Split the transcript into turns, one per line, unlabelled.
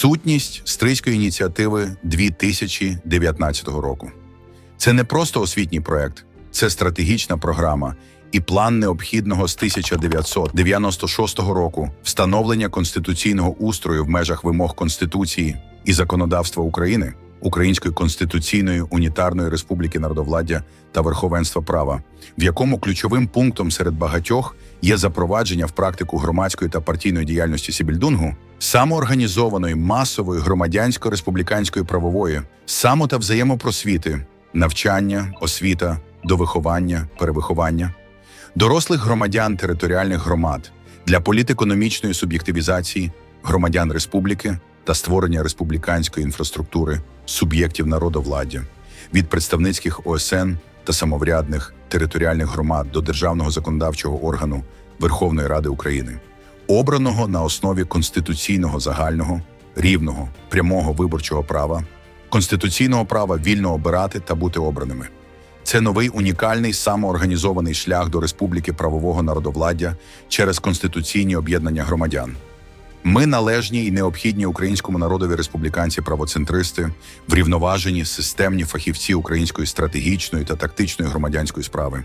Сутність стрийської ініціативи 2019 року. Це не просто освітній проект, це стратегічна програма і план необхідного з 1996 року встановлення конституційного устрою в межах вимог Конституції і законодавства України, Української конституційної унітарної республіки народовладдя та верховенства права, в якому ключовим пунктом серед багатьох є запровадження в практику громадської та партійної діяльності Сібільдунгу, самоорганізованої масової громадянсько-республіканської правової, само та взаємопросвіти, навчання, освіта, довиховання, перевиховання, дорослих громадян територіальних громад для політекономічної суб'єктивізації громадян республіки та створення республіканської інфраструктури суб'єктів народовладдя від представницьких ОСН та самоврядних територіальних громад до державного законодавчого органу Верховної Ради України, обраного на основі конституційного загального, рівного, прямого виборчого права, конституційного права вільно обирати та бути обраними. Це новий унікальний самоорганізований шлях до республіки правового народовладдя через конституційні об'єднання громадян. Ми належні і необхідні українському народові республіканці правоцентристи, врівноважені системні фахівці української стратегічної та тактичної громадянської справи.